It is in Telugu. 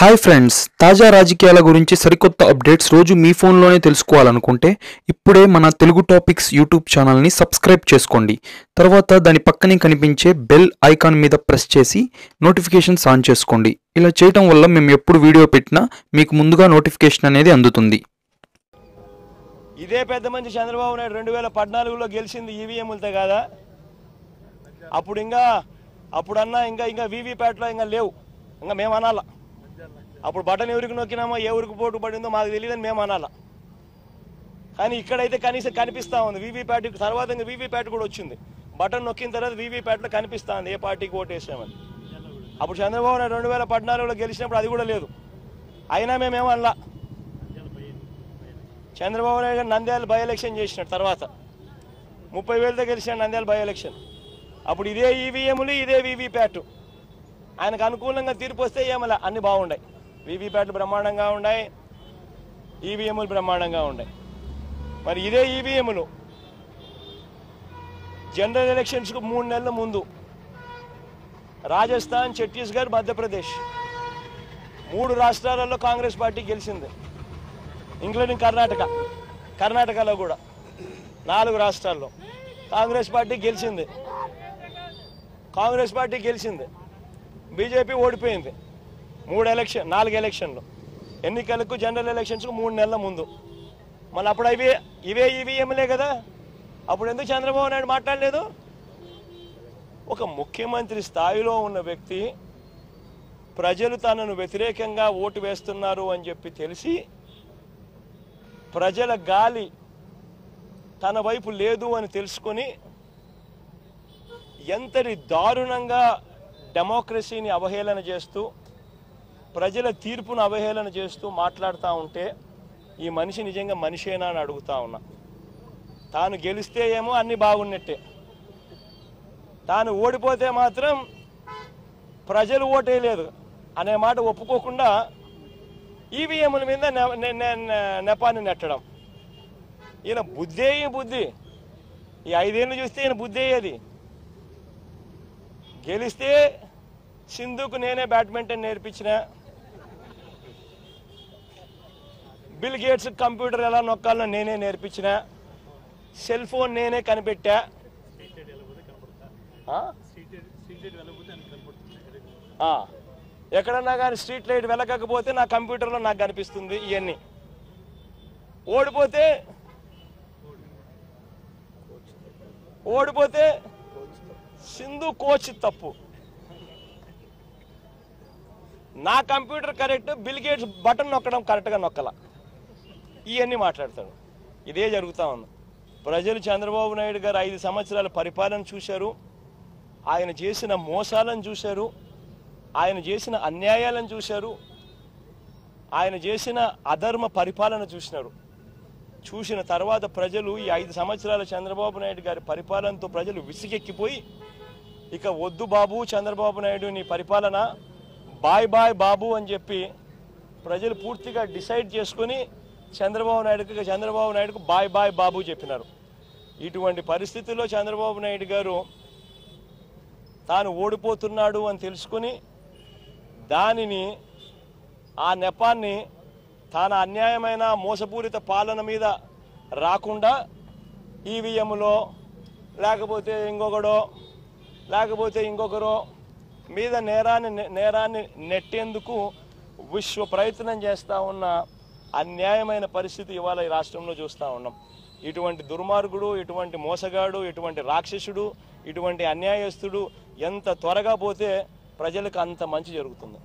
హాయ్ ఫ్రెండ్స్ తాజా రాజకీయాల గురించి సరికొత్త అప్డేట్స్ రోజు మీ ఫోన్లోనే తెలుసుకోవాలనుకుంటే ఇప్పుడే మన తెలుగు టాపిక్స్ యూట్యూబ్ ఛానల్ని సబ్స్క్రైబ్ చేసుకోండి. తర్వాత దాని పక్కనే కనిపించే బెల్ ఐకాన్ మీద ప్రెస్ చేసి నోటిఫికేషన్స్ ఆన్ చేసుకోండి. ఇలా చేయటం వల్ల మేము ఎప్పుడు వీడియో పెట్టినా మీకు ముందుగా నోటిఫికేషన్ అనేది అందుతుంది. ఇదే పెద్ద మంచి చంద్రబాబు నాయుడు రెండు వేల పద్నాలుగులో గెలిచింది ఈవీఎంలతో కాదా? అప్పుడు ఇంకా అప్పుడన్నా ఇంకా ఇంకా వీవీప్యాట్లో ఇంకా లేవు. ఇంకా మేము అనాలా అప్పుడు బటన్ ఎవరికి నొక్కినామో ఏ ఊరికి పోటు పడిందో మాకు తెలియదని మేము అనాలా. కానీ ఇక్కడైతే కనీసం కనిపిస్తా ఉంది. వీవీప్యాట్ తర్వాత ఇంకా వీవీప్యాట్ కూడా వచ్చింది. బటన్ నొక్కిన తర్వాత వీవీప్యాట్లో కనిపిస్తూ ఉంది ఏ పార్టీకి ఓటు వేసామని అప్పుడు చంద్రబాబు నాయుడు రెండు వేల పద్నాలుగులో గెలిచినప్పుడు అది కూడా లేదు. అయినా మేమేమనలా చంద్రబాబు నాయుడు గారు నంద్యాల బై ఎలక్షన్ చేసినాడు తర్వాత. ముప్పై వేలతో గెలిచినాడు నంద్యాల బై ఎలక్షన్. అప్పుడు ఇదే ఈవీఎంలు ఇదే వీవీప్యాట్ ఆయనకు అనుకూలంగా తీర్పు వస్తే ఏమలా? అన్ని బాగుండాయి. వీవీప్యాట్లు బ్రహ్మాండంగా ఉన్నాయి ఈవీఎంలు బ్రహ్మాండంగా ఉన్నాయి. మరి ఇదే ఈవీఎంలు. జనరల్ ఎలక్షన్స్కు మూడు నెలల ముందు రాజస్థాన్ ఛత్తీస్గఢ్ మధ్యప్రదేశ్ మూడు రాష్ట్రాలలో కాంగ్రెస్ పార్టీ గెలిచింది. ఇంక్లూడింగ్ కర్ణాటక. కర్ణాటకలో కూడా నాలుగు రాష్ట్రాల్లో కాంగ్రెస్ పార్టీ గెలిచింది. కాంగ్రెస్ పార్టీ గెలిచింది. బీజేపీ ఓడిపోయింది. మూడు ఎలక్షన్ నాలుగు ఎలక్షన్లు. ఎన్నికలకు జనరల్ ఎలక్షన్స్కు మూడు నెలల ముందు. మళ్ళీ అప్పుడు ఇవే ఇవే ఈవీఎంలే కదా? అప్పుడు ఎందుకు చంద్రబాబు నాయుడు మాట్లాడలేదు? ఒక ముఖ్యమంత్రి స్థాయిలో ఉన్న వ్యక్తి ప్రజలు తనను వ్యతిరేకంగా ఓటు వేస్తున్నారు అని చెప్పి తెలిసి ప్రజల గాలి తన వైపు లేదు అని తెలుసుకొని ఎంతటి దారుణంగా డెమోక్రసీని అవహేళన చేస్తూ ప్రజల తీర్పును అవహేళన చేస్తూ మాట్లాడుతూ ఉంటే ఈ మనిషి నిజంగా మనిషేనా అని అడుగుతా ఉన్నా. తాను గెలిస్తే ఏమో అన్ని బాగున్నట్టే. తాను ఓడిపోతే మాత్రం ప్రజలు ఓటేయలేదు అనే మాట ఒప్పుకోకుండా ఈవీఎంల మీద నె- నె- నెపాన్ని నెట్టడం. ఈయన బుద్ధే బుద్ధి. ఈ ఐదేళ్ళు చూస్తే ఈయన బుద్ధి అయ్యేది గెలిస్తే సింధుకు నేనే బ్యాడ్మింటన్ నేర్పించిన బిల్ గేట్స్ కంప్యూటర్ ఎలా నొక్కాలో నేనే నేర్పించిన. సెల్ ఫోన్ నేనే కనిపెట్టా. ఎక్కడన్నా కానీ స్ట్రీట్ లైట్ వెలకకపోతే నా కంప్యూటర్లో నాకు కనిపిస్తుంది ఇవన్నీ ఓడిపోతే ఓడిపోతే సింధు కోచ్ తప్పు. నా computer correct Bill Gates button నొక్కడం కరెక్ట్గా నొక్కలా. ఇవన్నీ మాట్లాడతాడు. ఇదే జరుగుతూ ఉంది. ప్రజలు చంద్రబాబు నాయుడు గారు ఐదు సంవత్సరాల పరిపాలన చూశారు. ఆయన చేసిన మోసాలను చూశారు. ఆయన చేసిన అన్యాయాలను చూశారు. ఆయన చేసిన అధర్మ పరిపాలన చూసినారు. చూసిన తర్వాత ప్రజలు ఈ ఐదు సంవత్సరాల చంద్రబాబు నాయుడు గారి పరిపాలనతో ప్రజలు విసిగెక్కిపోయి ఇక వద్దు బాబు చంద్రబాబు నాయుడు నీ పరిపాలన బాయ్ బాయ్ బాబు అని చెప్పి ప్రజలు పూర్తిగా డిసైడ్ చేసుకుని చంద్రబాబు నాయుడుకి చంద్రబాబు నాయుడుకు బాయ్ బాయ్ బాబు చెప్పినారు. ఇటువంటి పరిస్థితుల్లో చంద్రబాబు నాయుడు గారు తాను ఓడిపోతున్నాడు అని తెలుసుకుని దానిని ఆ నెపాన్ని తాను అన్యాయమైన మోసపూరిత పాలన మీద రాకుండా ఈవీఎంలో లేకపోతే ఇంకొకడో లేకపోతే ఇంకొకరో మీద నేరాన్ని నేరాన్ని నెట్టేందుకు విశ్వ ప్రయత్నం చేస్తూ ఉన్న అన్యాయమైన పరిస్థితి ఇవాళ ఈ రాష్ట్రంలో చూస్తూ ఉన్నాం. ఇటువంటి దుర్మార్గుడు ఇటువంటి మోసగాడు ఇటువంటి రాక్షసుడు ఇటువంటి అన్యాయస్తుడు ఎంత త్వరగా పోతే ప్రజలకు అంత మంచి జరుగుతుంది.